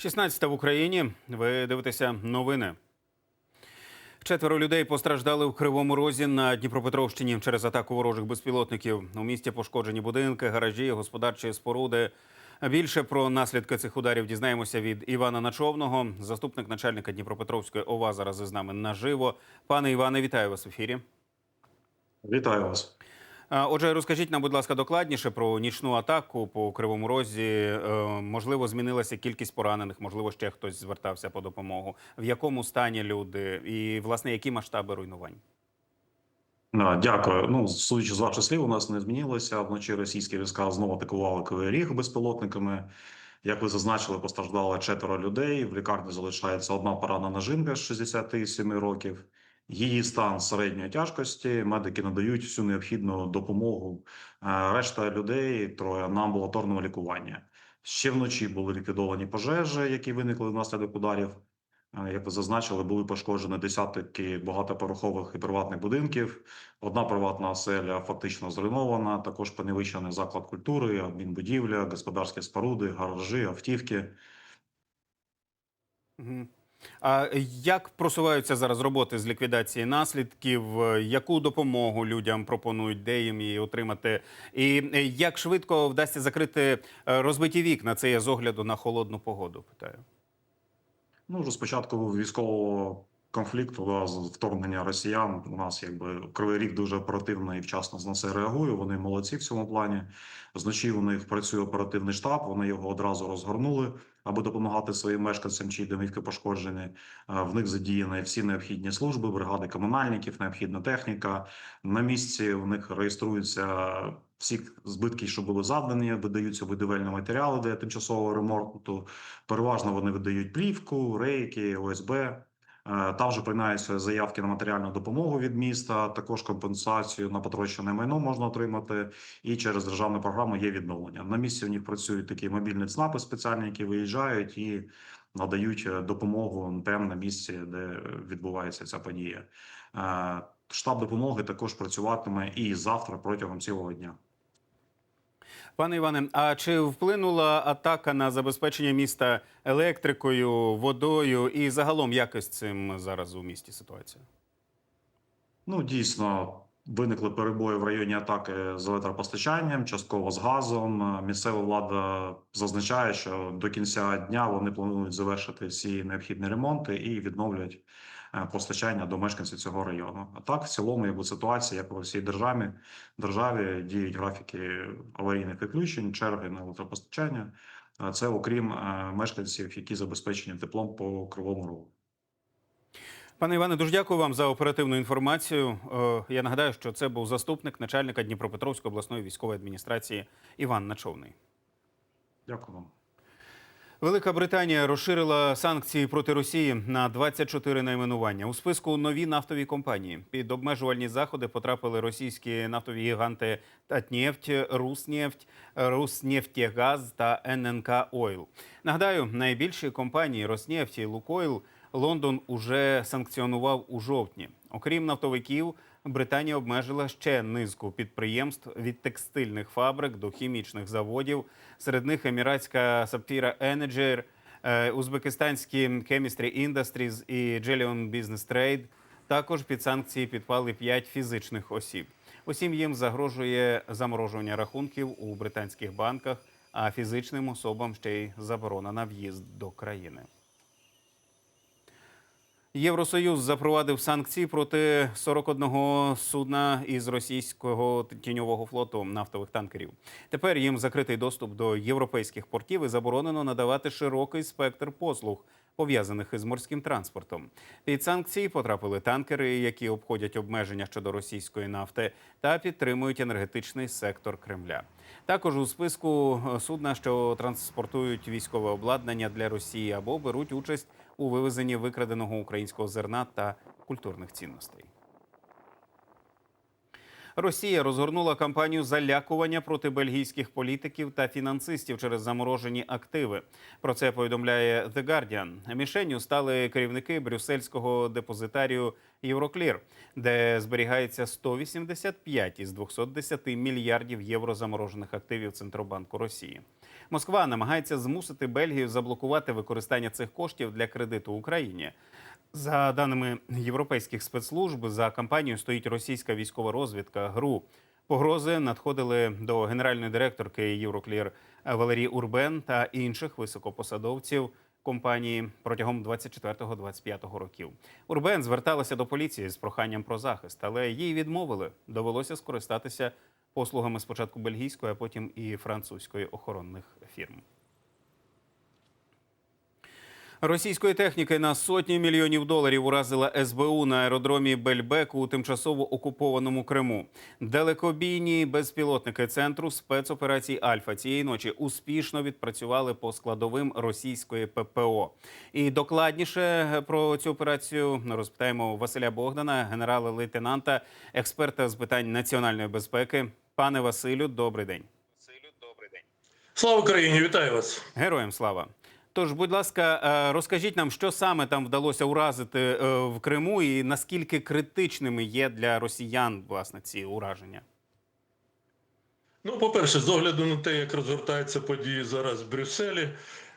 16 в Україні. Ви дивитеся новини. Четверо людей постраждали в Кривому Розі на Дніпропетровщині через атаку ворожих безпілотників. У місті пошкоджені будинки, гаражі, господарчі споруди. Більше про наслідки цих ударів дізнаємося від Івана Начовного, заступник начальника Дніпропетровської ОВА. Зараз із нами наживо. Пане Іване, вітаю вас в ефірі. Вітаю вас. Отже, розкажіть нам, будь ласка, докладніше про нічну атаку по Кривому Розі. Е, Можливо, змінилася кількість поранених, можливо, ще хтось звертався по допомогу. В якому стані люди, і власне які масштаби руйнувань? Дякую. Ну, судячи з ваших слів, у нас не змінилося. Вночі російські війська знову атакували Кривий Ріг безпілотниками. Як ви зазначили, постраждало четверо людей. В лікарні залишається одна поранена жінка з 67 років. Її стан середньої тяжкості. Медики надають всю необхідну допомогу. Е, Решта людей троє на амбулаторному лікуванні. Ще вночі були ліквідовані пожежі, які виникли внаслідок ударів. Е, Як ви зазначили, були пошкоджені десятки багатоповерхових і приватних будинків. Одна приватна оселя фактично зруйнована. Також поневищений заклад культури, адмінбудівля, господарські споруди, гаражі, автівки. Мгм. А як просуваються зараз роботи з ліквідації наслідків? Яку допомогу людям пропонують, де їм її отримати? І як швидко вдасться закрити е, розбиті вікна? Це я з огляду на холодну погоду. Питаю. Ну, вже спочатку військового конфлікту, з вторгнення росіян, у нас якби Кривий Ріг дуже оперативно і вчасно на це реагує. Вони молодці в цьому плані. Зночі у них працює оперативний штаб. Вони його одразу розгорнули, аби допомагати своїм мешканцям, чиї домівки пошкоджені. Е, В них задіяні всі необхідні служби, бригади комунальників, необхідна техніка. На місці у них реєструються всі збитки, що були завдані, видаються видавельні матеріали для тимчасового ремонту. Переважно вони видають плівку, рейки, ОСБ. Е, Там вже приймаються заявки на матеріальну допомогу від міста. Також компенсацію на потрощене майно можна отримати. І через державну програму є відновлення. На місці у них працюють такі мобільні ЦНАПи спеціальні, які виїжджають і надають е, допомогу прямо на місці, де відбувається ця подія. Е, Штаб допомоги також працюватиме і завтра протягом цілого дня. Пане Іване, а чи вплинула атака на забезпечення міста електрикою, водою і загалом якось цим зараз у місті ситуація? Ну, дійсно, виникли перебої в районі атаки з електропостачанням, частково з газом. Місцева влада зазначає, що до кінця дня вони планують завершити всі необхідні ремонти і відновлять е, постачання до мешканців цього району. А так, в цілому, якби ситуація, як у всій державі, державі діють графіки аварійних відключень, черги на електропостачання. Е, Це окрім е, мешканців, які забезпечені теплом по кривому рогу. Пане Іване, дуже дякую вам за оперативну інформацію. Е, Я нагадаю, що це був заступник начальника Дніпропетровської обласної військової адміністрації Іван Начовний. Дякую вам. Велика Британія розширила санкції проти Росії на 24 найменування. У списку нові нафтові компанії. Під обмежувальні заходи потрапили російські нафтові гіганти Татнефть, Руснефть, Руснефтегаз та ННК Ойл. Нагадаю, найбільші компанії Роснефть і Лукойл Лондон уже санкціонував у жовтні. Окрім нафтовиків, Британія обмежила ще низку підприємств від текстильних фабрик до хімічних заводів. Серед них еміратська Sapphire Energy, е, узбекистанські Chemistry Industries і Jellion Business Trade. Також під санкції підпали п'ять фізичних осіб. Усім їм загрожує заморожування рахунків у британських банках, а фізичним особам ще й заборона на в'їзд до країни. Євросоюз запровадив санкції проти 41 судна із російського тіньового флоту нафтових танкерів. Тепер їм закритий доступ до європейських портів і заборонено надавати широкий спектр послуг, пов'язаних із морським транспортом. Під санкції потрапили танкери, які обходять обмеження щодо російської нафти та підтримують енергетичний сектор Кремля. Також у списку судна, що транспортують військове обладнання для Росії або беруть участь у вивезенні викраденого українського зерна та культурних цінностей. Росія розгорнула кампанію залякування проти бельгійських політиків та фінансистів через заморожені активи. Про це повідомляє The Guardian. Мішенню стали керівники брюссельського депозитарію Євроклір, де зберігається 185 із 210 мільярдів євро заморожених активів Центробанку Росії. Москва намагається змусити Бельгію заблокувати використання цих коштів для кредиту Україні. За даними європейських спецслужб, за кампанією стоїть російська військова розвідка ГРУ. Погрози надходили до генеральної директорки Євроклір Валерії Урбен та інших високопосадовців компанії протягом 24-25 років. Урбен зверталася до поліції з проханням про захист, але їй відмовили. Довелося скористатися послугами спочатку бельгійської, а потім і французької охоронних фірм. Російської техніки на сотні мільйонів доларів уразила СБУ на аеродромі Бельбек у тимчасово окупованому Криму. Далекобійні безпілотники центру спецоперацій Альфа цієї ночі успішно відпрацювали по складовим російської ППО. І докладніше про цю операцію розпитаємо Василя Богдана, генерала-лейтенанта, експерта з питань національної безпеки. Пане Василю, добрий день. Слава Україні, вітаю вас. Героям слава. Тож, будь ласка, е, розкажіть нам, що саме там вдалося уразити е, в Криму, і наскільки критичними є для росіян власне ці ураження? Ну, по-перше, з огляду на те, як розгортаються події зараз в Брюсселі,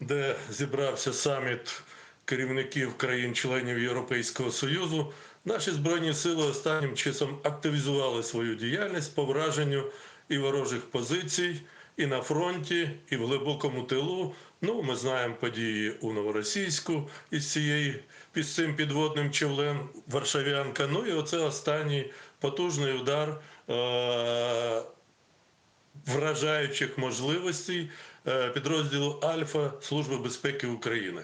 де зібрався саміт керівників країн-членів Європейського Союзу, наші збройні сили останнім часом активізували свою діяльність по враженню і ворожих позицій, і на фронті, і в глибокому тилу. Ну, ми знаємо події у Новоросійську із цієї під цим підводним човлем Варшавянка. Ну і оце останній потужний удар. Е- вражаючих можливостей е, підрозділу Альфа Служби безпеки України.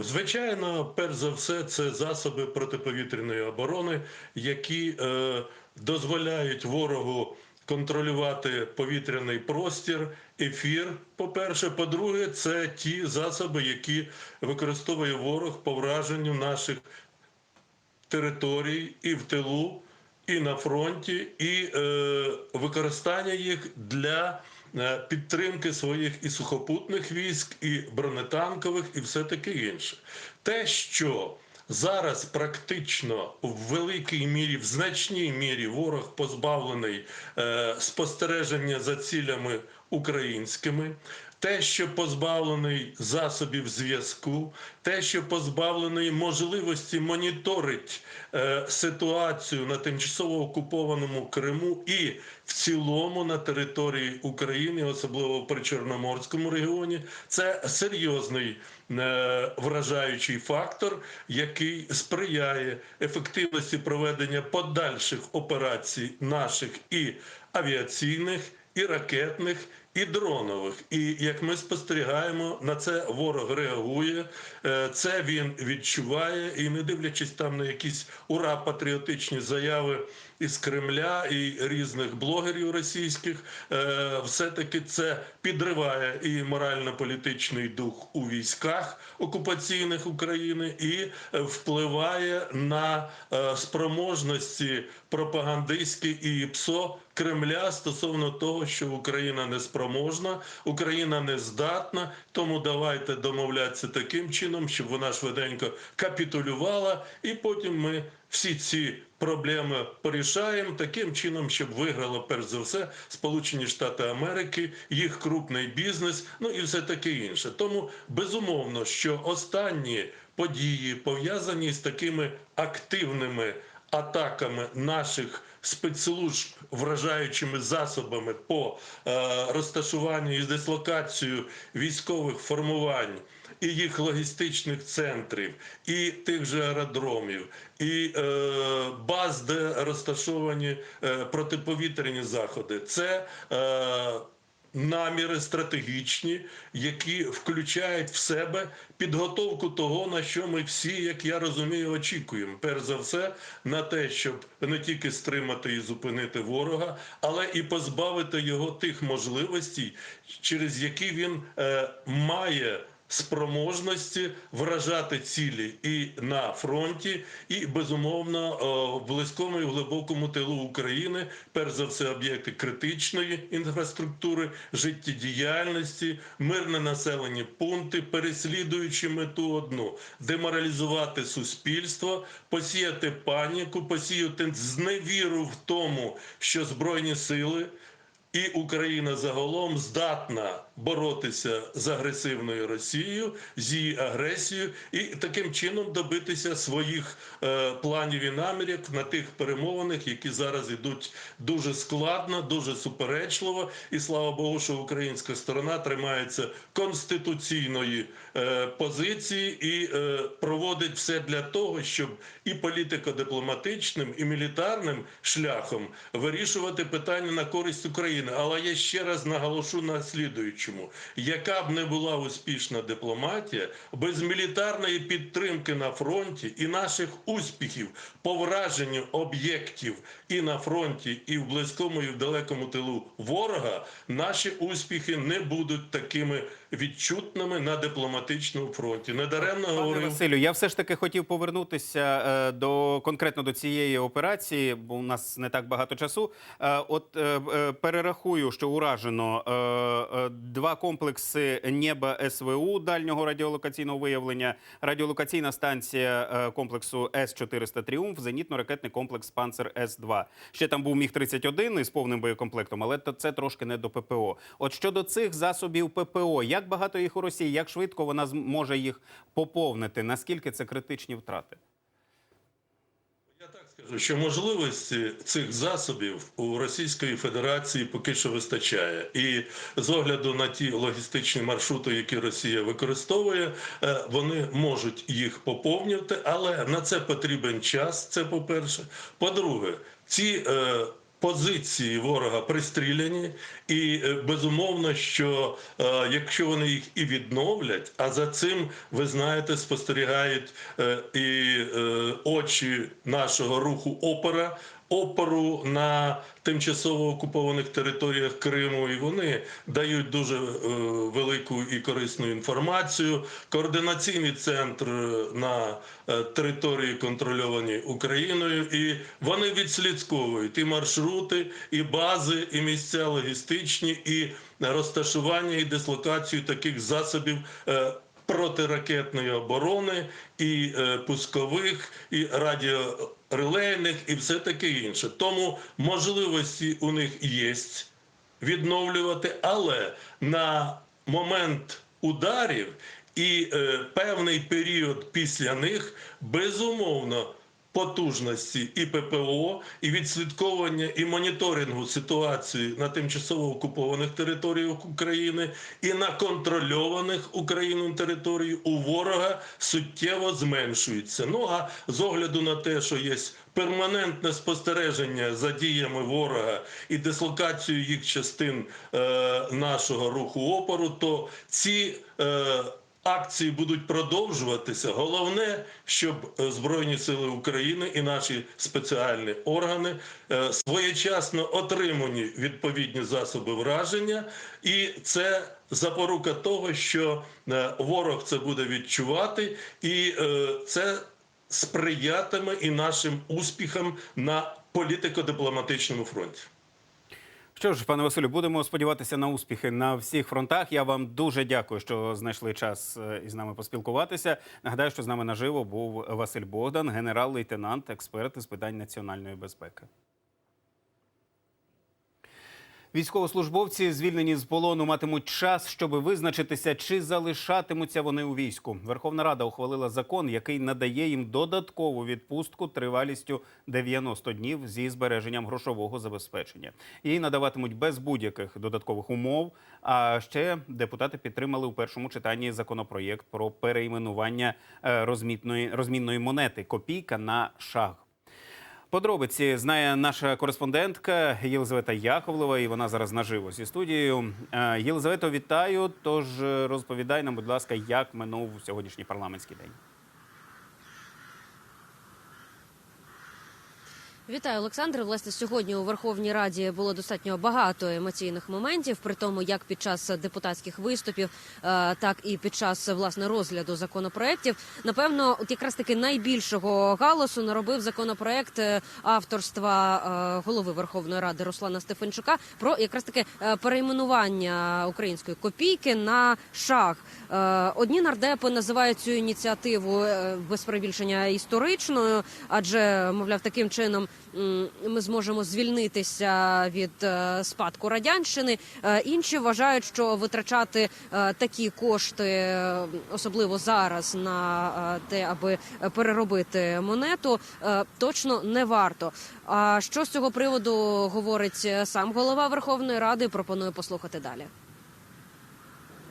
Звичайно, перш за все, це засоби протиповітряної оборони, які е, дозволяють ворогу контролювати повітряний простір, ефір. По-перше, по-друге, це ті засоби, які використовує ворог по враженню наших територій і в тилу, і на фронті, і е, використання їх для е, підтримки своїх і сухопутних військ, і бронетанкових, і все таке інше. Те, що зараз практично в великій мірі, в значній мірі ворог позбавлений е, спостереження за цілями українськими. Те, що позбавлений засобів зв'язку, те, що позбавлений можливості моніторить е, ситуацію на тимчасово окупованому Криму і в цілому на території України, особливо в Причорноморському регіоні, це серйозний е, вражаючий фактор, який сприяє ефективності проведення подальших операцій наших і авіаційних, і ракетних. І дронових, і як ми спостерігаємо, на це ворог реагує, е, це він відчуває, і не дивлячись там на якісь ура патріотичні заяви із Кремля і різних блогерів російських, е, все-таки це підриває і морально-політичний дух у військах окупаційних України і впливає на е, спроможності пропагандистські і ПСО Кремля стосовно того, що Україна не спроможна, Україна не здатна. Тому давайте домовлятися таким чином, щоб вона швиденько капітулювала, і потім ми всі ці проблеми порішаємо таким чином, щоб виграло перш за все Сполучені Штати Америки, їх крупний бізнес, ну і все таке інше. Тому безумовно, що останні події пов'язані з такими активними атаками наших спецслужб вражаючими засобами по е, розташуванню і дислокацію військових формувань. І їх логістичних центрів, і тих же аеродромів, і е, баз, де розташовані е, протиповітряні заходи, це наміри стратегічні, які включають в себе підготовку того, на що ми всі, як я розумію, очікуємо. Перш за все, на те, щоб не тільки стримати і зупинити ворога, але і позбавити його тих можливостей, через які він е, має спроможності вражати цілі і на фронті, і безумовно в близькому і глибокому тилу України, перш за все, об'єкти критичної інфраструктури, життєдіяльності, мирне населені пункти, переслідуючи мету одну деморалізувати суспільство, посіяти паніку, посіяти зневіру в тому, що збройні сили і Україна загалом здатна боротися з агресивною Росією, з її агресією, і таким чином добитися своїх е, планів і намірів на тих перемовинах, які зараз ідуть дуже складно, дуже суперечливо. І слава Богу, що українська сторона тримається конституційної е, позиції і е, проводить все для того, щоб і політико-дипломатичним, і мілітарним шляхом вирішувати питання на користь України. Але я ще раз наголошу на слідуючому: яка б не була успішна дипломатія, без мілітарної підтримки на фронті і наших успіхів по враженню об'єктів і на фронті, і в близькому, і в далекому тилу ворога, наші успіхи не будуть такими відчутними на дипломатичному фронті. Недаремно Пане говорив Василю, я все ж таки хотів повернутися е, до конкретно до цієї операції, бо у нас не так багато часу. Е, От е, перерахую, що уражено два комплекси неба СВУ дальнього радіолокаційного виявлення, радіолокаційна станція е, комплексу С-400 Тріумф, зенітно-ракетний комплекс Панцер С-2. Ще там був міг 31 із повним боєкомплектом, але це трошки не до ППО. От щодо цих засобів ППО, як багато їх у Росії, як швидко вона зможе їх поповнити? Наскільки це критичні втрати? Скажу, що можливості цих засобів у Російської Федерації поки що вистачає, і з огляду на ті логістичні маршрути, які Росія використовує, е, вони можуть їх поповнювати, але на це потрібен час. Це по перше. По-друге, ці е, Позиції ворога пристріляні, і е, безумовно, що е, якщо вони їх і відновлять, а за цим ви знаєте, спостерігають е, і очі нашого руху опера. Опору на тимчасово окупованих територіях Криму, і вони дають дуже е, велику і корисну інформацію. Координаційний центр е, на е, території контрольованій Україною, і вони відслідковують і маршрути, і бази, і місця логістичні, і розташування і дислокацію таких засобів. Протиракетної оборони і е, пускових, і радіорелейних, і все таке інше. Тому можливості у них є відновлювати, але на момент ударів і е, певний період після них безумовно. Потужності і ППО, і відслідковування і моніторингу ситуації на тимчасово окупованих територіях України і на контрольованих Україною території у ворога суттєво зменшується. Ну а з огляду на те, що є перманентне спостереження за діями ворога і дислокацією їх частин е, нашого руху опору, то ці е, Акції будуть продовжуватися. Головне, щоб е, Збройні Сили України і наші спеціальні органи е, своєчасно отримані відповідні засоби враження, і це запорука того, що е, ворог це буде відчувати, і це сприятиме і нашим успіхам на політико-дипломатичному фронті. Що ж, пане Василю, будемо сподіватися на успіхи на всіх фронтах. Я вам дуже дякую, що знайшли час е, із нами поспілкуватися. Нагадаю, що з нами наживо був Василь Богдан, генерал-лейтенант, експерт із питань національної безпеки. Військовослужбовці, звільнені з полону, матимуть час, щоб визначитися, чи залишатимуться вони у війську. Верховна Рада ухвалила закон, який надає їм додаткову відпустку тривалістю 90 днів зі збереженням грошового забезпечення. Її надаватимуть без будь-яких додаткових умов. А ще депутати підтримали у першому читанні законопроєкт про перейменування е, розмітної розмінної монети копійка на шаг. Подробиці знає наша кореспондентка Єлизавета Яковлева, і вона зараз наживо зі студією. Е, Єлизавето, вітаю. Тож е, розповідай нам, будь ласка, як минув сьогоднішній парламентський день. Вітаю, Олександр. Власне, сьогодні у Верховній Раді було достатньо багато емоційних моментів, при тому, як під час депутатських виступів, е, так і під час власне розгляду законопроєктів. Напевно, от якраз таки найбільшого галасу наробив законопроект е, авторства е, голови Верховної Ради Руслана Стефанчука про якраз таке перейменування української копійки на шах. Одні нардепи називають цю ініціативу без перебільшення історичною, адже мовляв, таким чином ми зможемо звільнитися від е, спадку радянщини. Е, Інші вважають, що витрачати е, такі кошти, особливо зараз, на те, аби переробити монету, точно не варто. А що з цього приводу говорить сам голова Верховної Ради? Пропоную послухати далі.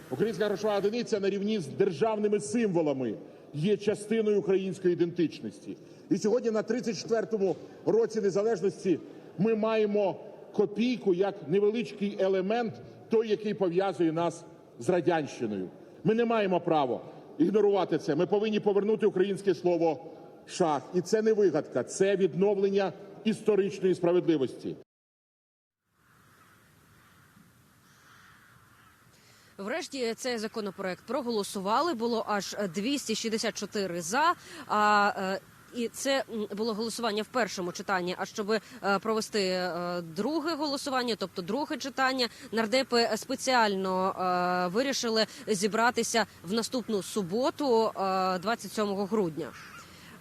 Українська грошова одиниця на рівні з державними символами є частиною української ідентичності. І сьогодні на 34-му році незалежності ми маємо копійку як невеличкий елемент, той, який пов'язує нас з радянщиною. Ми не маємо права ігнорувати це. Ми повинні повернути українське слово шах. І це не вигадка, це відновлення історичної справедливості. Врешті цей законопроект проголосували. Було аж 264 за. А е, і це було голосування в першому читанні. А щоб е, провести е, друге голосування, тобто друге читання, нардепи спеціально е, вирішили зібратися в наступну суботу, е, 27 грудня.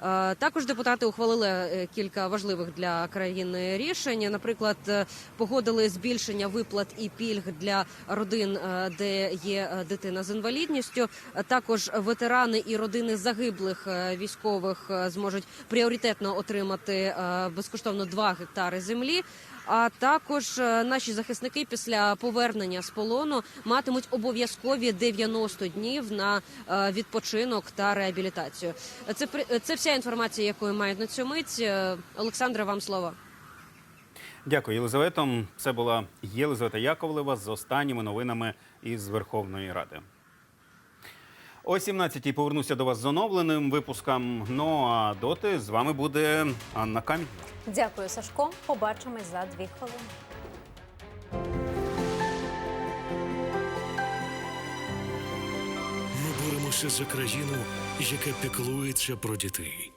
Е, Також депутати ухвалили е, кілька важливих для країни рішень. Наприклад, е, погодили збільшення виплат і пільг для родин, де є дитина з інвалідністю. Також ветерани і родини загиблих військових зможуть пріоритетно отримати безкоштовно 2 гектари землі. А також е, наші захисники після повернення з полону матимуть обов'язкові 90 днів на е, відпочинок та реабілітацію. Це це вся інформація, яку мають на цю мить. Е, Олександра, вам слово. Дякую, Єлизавето. Це була Єлизавета Яковлева з останніми новинами із Верховної Ради. О 17-й повернуся до вас з оновленим випуском. Ну а доти з вами буде Анна Камінь. Дякую, Сашко. Побачимось за дві хвилини. Ми боремося за країну, яка піклується про дітей.